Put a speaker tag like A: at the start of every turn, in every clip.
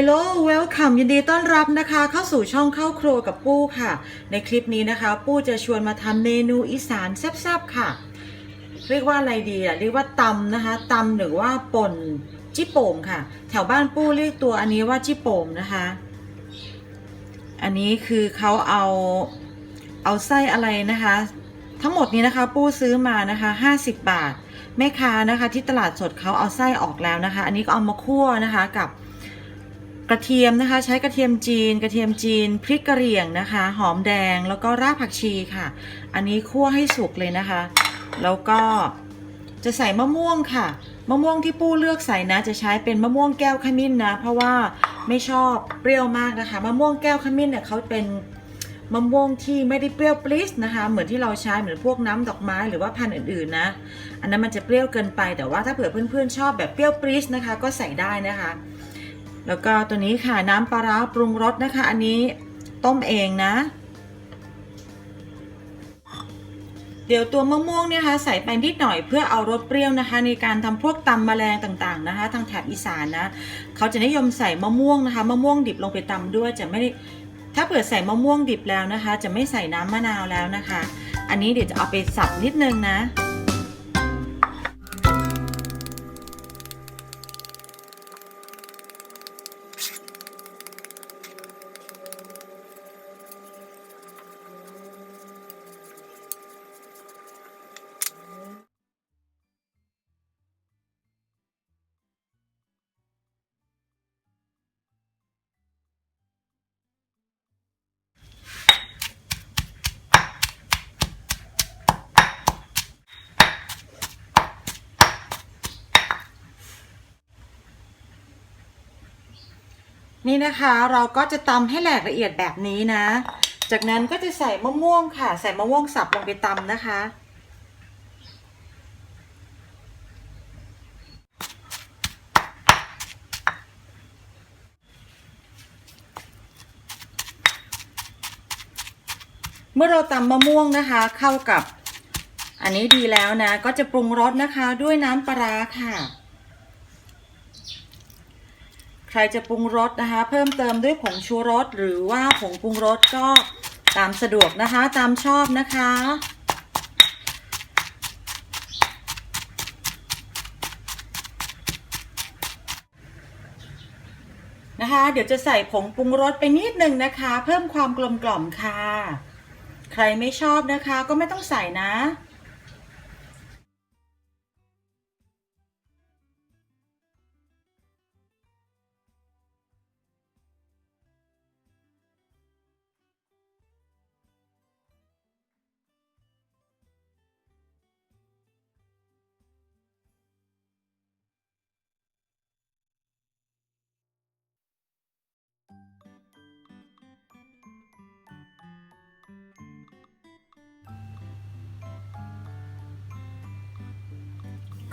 A: Hello welcome ยินดีต้อนรับนะคะ เข้าสู่ช่องเข้าครัวกับปู้ค่ะ ในคลิปนี้นะคะ ปู้จะชวนมาทำเมนูอีสานแซ่บๆค่ะ เรียกว่าอะไรดีอะเรียกว่าตำนะคะตำหรือว่าป่นจิโป่มค่ะ แถวบ้านปู้เรียกตัวอันนี้ว่าจิโป่มนะคะ อันนี้คือเขาเอาเอาไส้อะไรนะคะ ทั้งหมดนี้นะคะ ปู้ซื้อมานะคะ50 บาทแม่ค้านะคะ ที่ตลาดสดเขาเอาไส้ออกแล้วนะคะ อันนี้ก็เอามาคั่วนะคะกับ กระเทียมนะคะใช้กระเทียมจีน กระเทียมจีนพริกกระเหรี่ยงนะคะ หอมแดงแล้วก็รากผักชีค่ะ อันนี้คั่วให้สุกเลยนะคะ แล้วก็จะใส่มะม่วงค่ะ มะม่วงที่ปู้เลือกใส่นะ จะใช้เป็นมะม่วงแก้วขมิ้นนะ เพราะว่าไม่ชอบเปรี้ยวมากนะคะ มะม่วงแก้วขมิ้นเนี่ยเขาเป็นมะม่วงที่ไม่ได้เปรี้ยวปรี๊ดนะคะ เหมือนที่เราใช้เหมือนพวกน้ำดอกไม้หรือว่าพันธุ์อื่นๆนะ อันนั้นมันจะเปรี้ยวเกินไป แต่ว่าถ้าเผื่อเพื่อนๆชอบแบบเปรี้ยวปรี๊ดนะคะ ก็ใส่ได้นะคะ แล้วก็ตัวนี้ค่ะน้ำปลาร้าปรุงรสนะคะ อันนี้ต้มเองนะ เดี๋ยวตัวมะม่วงเนี่ยคะใส่ไปนิดหน่อยเพื่อเอารสเปรี้ยวนะคะ ในการทำพวกตำแมลงต่างๆนะคะ ทางแถบอีสานนะเขาจะนิยมใส่มะม่วงนะคะมะม่วงดิบลงไปตำด้วยจะไม่ถ้าเผื่อใส่มะม่วงดิบแล้วนะคะ จะไม่ใส่น้ำมะนาวแล้วนะคะ อันนี้เดี๋ยวจะเอาไปสับนิดนึงนะ นี่นะคะเราก็จะตำให้แหลกละเอียดแบบนี้นะ จากนั้นก็จะใส่มะม่วงค่ะ ใส่มะม่วงสับลงไปตำนะคะ เมื่อเราตำมะม่วงนะคะ เข้ากับ อันนี้ดีแล้วนะ ก็จะปรุงรสนะคะด้วยน้ำปลาร้าค่ะ ใครจะปรุงรสนะคะ เพิ่มเติมด้วยผงชูรสหรือว่าผงปรุงรสก็ตามสะดวกนะคะ ตามชอบนะคะ นะคะ เดี๋ยวจะใส่ผงปรุงรสไปนิดนึงนะคะ เพิ่มความกลมกล่อมค่ะ ใครไม่ชอบนะคะก็ไม่ต้องใส่นะ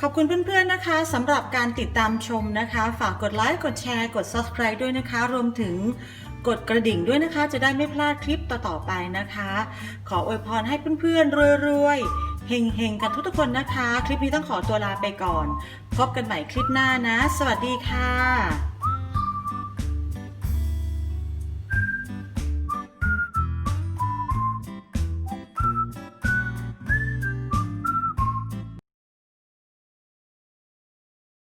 A: ขอบคุณเพื่อนๆนะคะสำหรับการติดตามชมนะคะ ฝากกดไลค์กดแชร์กด subscribe ด้วยนะคะ รวมถึงกดกระดิ่งด้วยนะคะ จะได้ไม่พลาดคลิปต่อๆไปนะคะ ขออวยพรให้เพื่อนๆรวยๆเฮงๆกันทุกๆคนนะคะ คลิปนี้ต้องขอตัวลาไปก่อน พบกันใหม่คลิปหน้านะ สวัสดีค่ะ